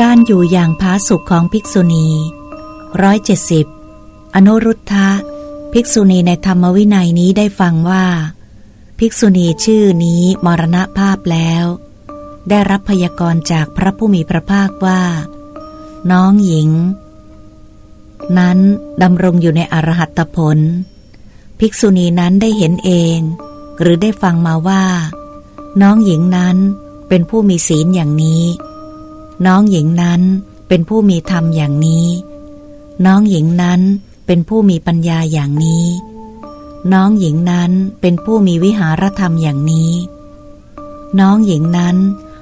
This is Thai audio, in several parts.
การอยู่อย่างผาสุกของภิกษุณีร้อยเจ็ดสิบอนุรุทธะ ภิกษุณีในธรรมวินัยนี้ได้ฟังว่า ภิกษุณีชื่อนี้มรณภาพแล้ว ได้รับพยากรณ์จากพระผู้มีพระภาคว่า น้องหญิง นั้นดำรงอยู่ในอรหัตผล ภิกษุณีนั้นได้เห็นเอง หรือได้ฟังมาว่า น้องหญิงนั้นเป็นผู้มีศีลอย่างนี้ น้องหญิงนั้นเป็นผู้มีธรรมอย่างนี้ น้องหญิงนั้นเป็นผู้มีปัญญาอย่างนี้ น้องหญิงนั้นเป็นผู้มีวิหารธรรมอย่างนี้ น้องหญิงนั้น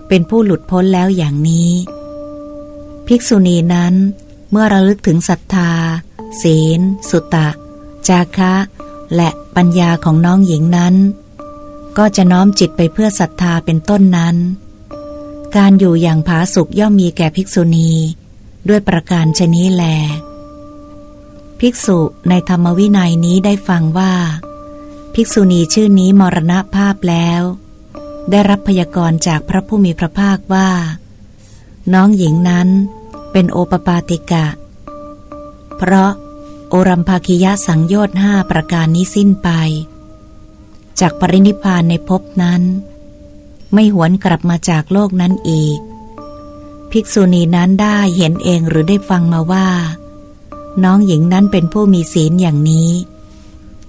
เป็นผู้หลุดพ้นแล้วอย่างนี้ ภิกษุณีนั้นเมื่อระลึกถึงศรัทธา ศีล สุตะ จาคะ และปัญญาของน้องหญิงนั้น ก็จะน้อมจิตไปเพื่อศรัทธาเป็นต้นนั้น การอยู่อย่างผาสุกย่อมมีแก่ภิกษุณี ด้วยประการชนี้แล ภิกษุในธรรมวินัยนี้ได้ฟังว่า ภิกษุณีชื่อนี้มรณภาพแล้ว ได้รับพยากรณ์จากพระผู้มีพระภาคว่า น้องหญิงนั้นเป็นโอปปาติกะ เพราะโอรัมภาคิยะสังโยชน์ห้าประการนี้สิ้นไป จากปรินิพพานในภพนั้น ไม่หวนกลับมาจากโลกนั้นอีก ภิกษุณีนั้นได้เห็นเองหรือได้ฟังมาว่า น้องหญิงนั้นเป็นผู้มีศีลอย่างนี้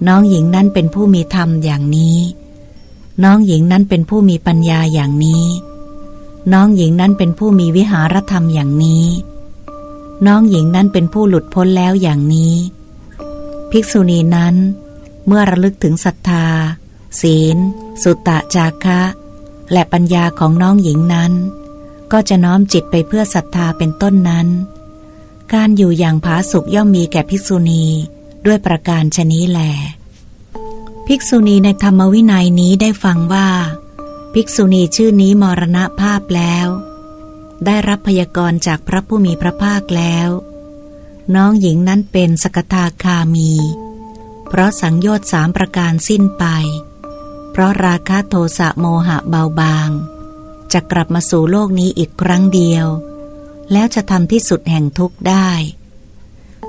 น้องหญิงนั้นเป็นผู้มีธรรมอย่างนี้ น้องหญิงนั้นเป็นผู้มีปัญญาอย่างนี้ น้องหญิงนั้นเป็นผู้มีวิหารธรรมอย่างนี้ น้องหญิงนั้นเป็นผู้หลุดพ้นแล้วอย่างนี้ ภิกษุณีนั้น เมื่อระลึกถึงศรัทธา ศีล สุตตะจาคะ และปัญญาของน้องหญิงนั้น ก็จะน้อมจิตไปเพื่อศรัทธาเป็นต้นนั้น การอยู่อย่างผาสุกย่อมมีแก่ภิกษุณีด้วยประการชนี้แหลภิกษุณีในธรรมวินัยนี้ได้ฟังว่า ภิกษุณีชื่อนี้มรณภาพแล้ว ได้รับพยากรณ์จากพระผู้มีพระภาคแล้ว น้องหญิงนั้นเป็นสกทาคามี เพราะสังโยชน์สามประการสิ้นไป ราะราคะโทสะโมหะเบาบาง จะกลับมาสู่โลกนี้อีกครั้งเดียว แล้วจะทำที่สุดแห่งทุกข์ได้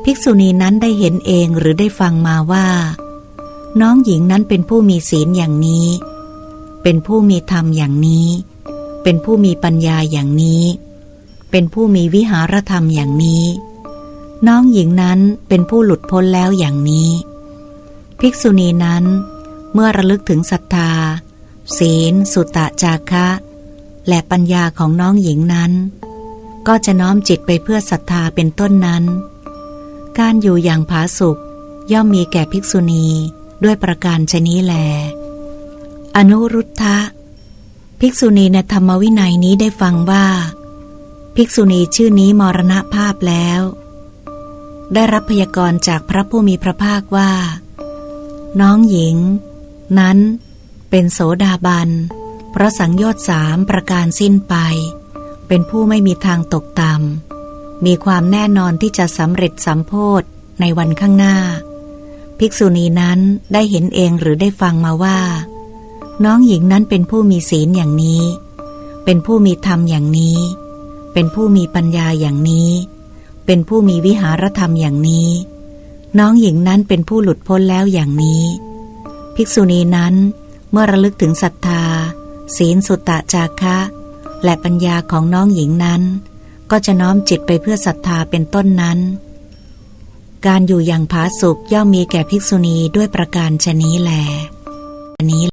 ภิกษุณีนั้นได้เห็นเองหรือได้ฟังมาว่า น้องหญิงนั้นเป็นผู้มีศีลอย่างนี้ เป็นผู้มีธรรมอย่างนี้ เป็นผู้มีปัญญาอย่างนี้ เป็นผู้มีวิหารธรรมอย่างนี้ น้องหญิงนั้นเป็นผู้หลุดพ้นแล้วอย่างนี้ ภิกษุณีนั้น เมื่อระลึกถึงศรัทธา ศีล สุตตะจาคะ และปัญญาของน้องหญิงนั้น ก็จะน้อมจิตไปเพื่อศรัทธาเป็นต้นนั้น การอยู่อย่างผาสุกย่อมมีแก่ภิกษุณีด้วยประการชนี้แล อนุรุทธะ ภิกษุณีในธรรมวินัยนี้ได้ฟังว่า ภิกษุณีชื่อนี้มรณภาพแล้ว ได้รับพยากรณ์จากพระผู้มีพระภาคว่า น้องหญิง นั้น เป็นโสดาบัน เพราะสังโยชน์สามประการสิ้นไป เป็นผู้ไม่มีทางตกต่ำมีความแน่นอนที่จะสำเร็จสัมโพธในวันข้างหน้า ภิกษุณีนั้นได้เห็นเองหรือได้ฟังมาว่า น้องหญิงนั้นเป็นผู้มีศีลอย่างนี้ เป็นผู้มีธรรมอย่างนี้ เป็นผู้มีปัญญาอย่างนี้ เป็นผู้มีวิหารธรรมอย่างนี้น้องหญิงนั้นเป็นผู้หลุดพ้นแล้วอย่างนี้ ภิกษุณีนั้นเมื่อระลึกถึงศรัทธา ศีลสุตตะจาคะ และปัญญาของน้องหญิงนั้น ก็จะน้อมจิตไปเพื่อศรัทธาเป็นต้นนั้น การอยู่อย่างผาสุกย่อมมีแก่ภิกษุณีด้วยประการชนี้แลนี้